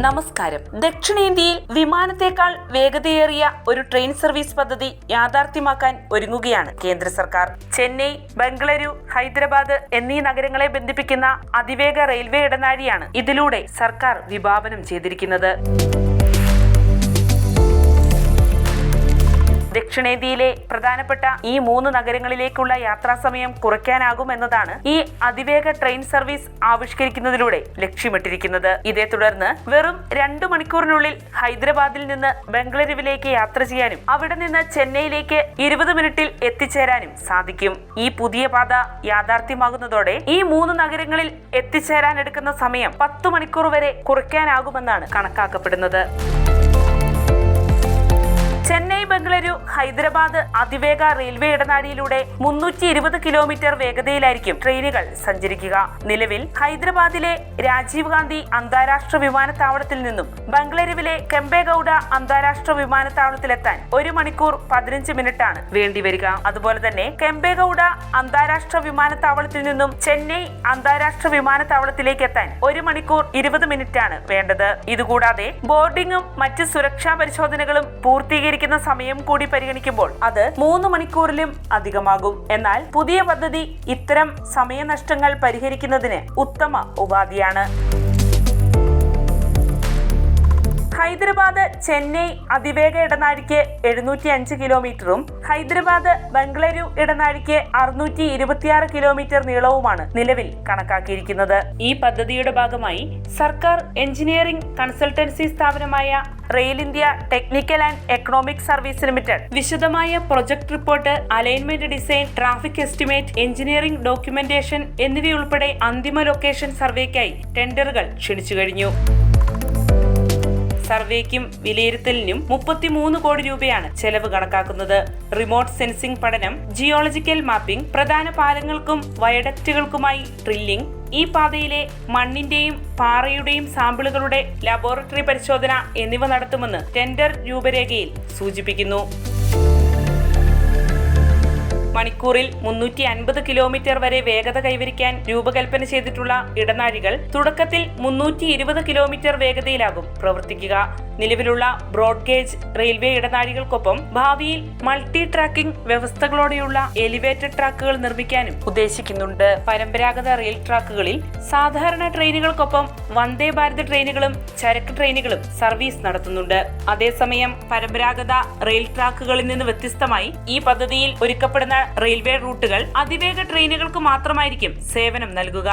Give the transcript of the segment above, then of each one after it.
നമസ്കാരം. ദക്ഷിണേന്ത്യയിൽ വിമാനത്തേക്കാൾ വേഗതയേറിയ ഒരു ട്രെയിൻ സർവീസ് പദ്ധതി യാഥാർത്ഥ്യമാക്കാൻ ഒരുങ്ങുകയാണ് കേന്ദ്ര സർക്കാർ. ചെന്നൈ ബംഗളൂരു ഹൈദരാബാദ് എന്നീ നഗരങ്ങളെ ബന്ധിപ്പിക്കുന്ന അതിവേഗ റെയിൽവേ ഇടനാഴിയാണ് ഇതിലൂടെ സർക്കാർ വിഭാവനം ചെയ്തിരിക്കുന്നത്. ദക്ഷിണേന്ത്യയിലെ പ്രധാനപ്പെട്ട ഈ മൂന്ന് നഗരങ്ങളിലേക്കുള്ള യാത്രാസമയം കുറയ്ക്കാനാകുമെന്നതാണ് ഈ അതിവേഗ ട്രെയിൻ സർവീസ് ആവിഷ്കരിക്കുന്നതിലൂടെ ലക്ഷ്യമിട്ടിരിക്കുന്നത്. ഇതേ തുടർന്ന് വെറും രണ്ടു മണിക്കൂറിനുള്ളിൽ ഹൈദരാബാദിൽ നിന്ന് ബംഗളൂരുവിലേക്ക് യാത്ര ചെയ്യാനും അവിടെ നിന്ന് ചെന്നൈയിലേക്ക് ഇരുപത് മിനിറ്റിൽ എത്തിച്ചേരാനും സാധിക്കും. ഈ പുതിയ പാത യാഥാർത്ഥ്യമാകുന്നതോടെ ഈ മൂന്ന് നഗരങ്ങളിൽ എത്തിച്ചേരാൻ എടുക്കുന്ന സമയം പത്തു മണിക്കൂർ വരെ കുറയ്ക്കാനാകുമെന്നാണ് കണക്കാക്കപ്പെടുന്നത്. ചെന്നൈ ബംഗളൂരു ഹൈദരാബാദ് അതിവേഗ റെയിൽവേ ഇടനാഴിയിലൂടെ മുന്നൂറ്റി ഇരുപത് കിലോമീറ്റർ വേഗതയിലായിരിക്കും ട്രെയിനുകൾ സഞ്ചരിക്കുക. നിലവിൽ ഹൈദരാബാദിലെ രാജീവ് ഗാന്ധി അന്താരാഷ്ട്ര വിമാനത്താവളത്തിൽ നിന്നും ബംഗളൂരുവിലെ കെമ്പേഗൌഡ അന്താരാഷ്ട്ര വിമാനത്താവളത്തിലെത്താൻ ഒരു മണിക്കൂർ പതിനഞ്ച് മിനിറ്റാണ് വേണ്ടിവരിക. അതുപോലെ തന്നെ കെമ്പേഗൌഡ അന്താരാഷ്ട്ര വിമാനത്താവളത്തിൽ നിന്നും ചെന്നൈ അന്താരാഷ്ട്ര വിമാനത്താവളത്തിലേക്ക് എത്താൻ ഒരു മണിക്കൂർ ഇരുപത് മിനിറ്റാണ് വേണ്ടത്. ഇതുകൂടാതെ ബോർഡിംഗും മറ്റ് സുരക്ഷാ പരിശോധനകളും പൂർത്തീകരിക്കുന്ന സമയം കൂടി പരിഗണിക്കുമ്പോൾ അത് മൂന്ന് മണിക്കൂറിലും അധികമാകും. എന്നാൽ പുതിയ പദ്ധതി ഇത്തരം സമയനഷ്ടങ്ങൾ പരിഹരിക്കുന്നതിന് ഉത്തമ ഉപാധിയാണ്. ഹൈദരാബാദ് ചെന്നൈ അതിവേഗ ഇടനാഴിക്ക് എഴുന്നൂറ്റി അഞ്ച് കിലോമീറ്ററും ഹൈദരാബാദ് ബംഗളൂരു ഇടനാഴിക്ക് അറുന്നൂറ്റി ഇരുപത്തിയാറ് കിലോമീറ്റർ നീളവുമാണ് നിലവിൽ കണക്കാക്കിയിരിക്കുന്നത്. ഈ പദ്ധതിയുടെ ഭാഗമായി സർക്കാർ എഞ്ചിനീയറിംഗ് കൺസൾട്ടൻസി സ്ഥാപനമായ rail India technical and economic service limited വിശദമായ project report alignment design traffic estimate engineering documentation എന്നിവയുൾപ്പെടെ അന്തിമ ലൊക്കേഷൻ സർവേക്കായി ടെൻഡറുകൾ ക്ഷണിച്ചു കഴിഞ്ഞു. സർവേക്കും വിലയിരുത്തലിനും മുപ്പത്തിമൂന്ന് കോടി രൂപയാണ് ചെലവ് കണക്കാക്കുന്നത്. റിമോട്ട് സെൻസിംഗ് പഠനം ജിയോളജിക്കൽ മാപ്പിംഗ് പ്രധാന പാലങ്ങൾക്കും വയഡക്റ്റുകൾക്കുമായി ഡ്രില്ലിംഗ് ഈ പാതയിലെ മണ്ണിന്റെയും പാറയുടെയും സാമ്പിളുകളുടെ ലബോറട്ടറി പരിശോധന എന്നിവ നടത്തുമെന്ന് ടെൻഡർ രൂപരേഖയിൽ സൂചിപ്പിക്കുന്നു. മണിക്കൂറിൽ മുന്നൂറ്റി അൻപത് കിലോമീറ്റർ വരെ വേഗത കൈവരിക്കാൻ രൂപകൽപ്പന ചെയ്തിട്ടുള്ള ഇടനാഴികൾ തുടക്കത്തിൽ മുന്നൂറ്റി ഇരുപത് കിലോമീറ്റർ വേഗതയിലാകും. പ്രവർത്തിക്കുക. നിലവിലുള്ള ബ്രോഡ്ഗേജ് റെയിൽവേ ഇടനാഴികൾക്കൊപ്പം ഭാവിയിൽ മൾട്ടി ട്രാക്കിംഗ് വ്യവസ്ഥകളോടെയുള്ള എലിവേറ്റഡ് ട്രാക്കുകൾ നിർമ്മിക്കാനും ഉദ്ദേശിക്കുന്നുണ്ട്. പരമ്പരാഗത റെയിൽ ട്രാക്കുകളിൽ സാധാരണ ട്രെയിനുകൾക്കൊപ്പം വന്ദേ ഭാരത് ട്രെയിനുകളും ചരക്ക് ട്രെയിനുകളും സർവീസ് നടത്തുന്നുണ്ട്. അതേസമയം പരമ്പരാഗത റെയിൽ ട്രാക്കുകളിൽ നിന്ന് വ്യത്യസ്തമായി ഈ പദ്ധതിയിൽ ഒരുക്കപ്പെടുന്ന റെയിൽവേ റൂട്ടുകൾ അതിവേഗ ട്രെയിനുകൾക്ക് മാത്രമായിരിക്കും സേവനം നൽകുക.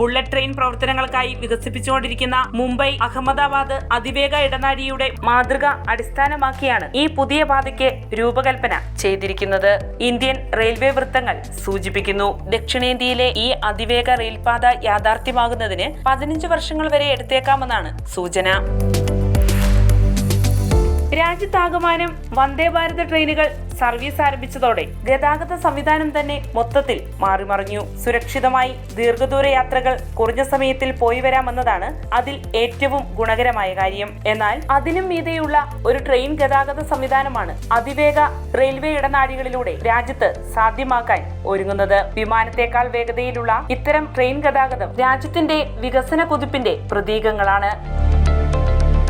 ബുള്ളറ്റ് ട്രെയിൻ പ്രവർത്തനങ്ങൾക്കായി വികസിപ്പിച്ചുകൊണ്ടിരിക്കുന്ന മുംബൈ അഹമ്മദാബാദ് അതിവേഗ ഇടനാഴിയുടെ മാതൃക അടിസ്ഥാനമാക്കിയാണ് ഈ പുതിയ പാതയ്ക്ക് രൂപകൽപ്പന ചെയ്തിരിക്കുന്നത്. ഇന്ത്യൻ റെയിൽവേ വൃത്തങ്ങൾ സൂചിപ്പിക്കുന്നു. ദക്ഷിണേന്ത്യയിലെ ഈ അതിവേഗ റെയിൽപാത യാഥാർത്ഥ്യമാകുന്നതിന് പതിനഞ്ച് വർഷങ്ങൾ വരെ എടുത്തേക്കാമെന്നാണ് സൂചന. രാജ്യത്താകമാനം വന്ദേ ഭാരത് ട്രെയിനുകൾ സർവീസ് ആരംഭിച്ചതോടെ ഗതാഗത സംവിധാനം തന്നെ മൊത്തത്തിൽ മാറിമറിഞ്ഞു. സുരക്ഷിതമായി ദീർഘദൂര യാത്രകൾ കുറഞ്ഞ സമയത്തിൽ പോയി വരാമെന്നതാണ് അതിൽ ഏറ്റവും ഗുണകരമായ കാര്യം. എന്നാൽ അതിനും മീതെയുള്ള ഒരു ട്രെയിൻ ഗതാഗത സംവിധാനമാണ് അതിവേഗ റെയിൽവേ ഇടനാഴികളിലൂടെ രാജ്യത്ത് സാധ്യമാക്കാൻ ഒരുങ്ങുന്നത്. വിമാനത്തേക്കാൾ വേഗതയിലുള്ള ഇത്തരം ട്രെയിൻ ഗതാഗതം രാജ്യത്തിന്റെ വികസന കുതിപ്പിന്റെ പ്രതീകങ്ങളാണ്.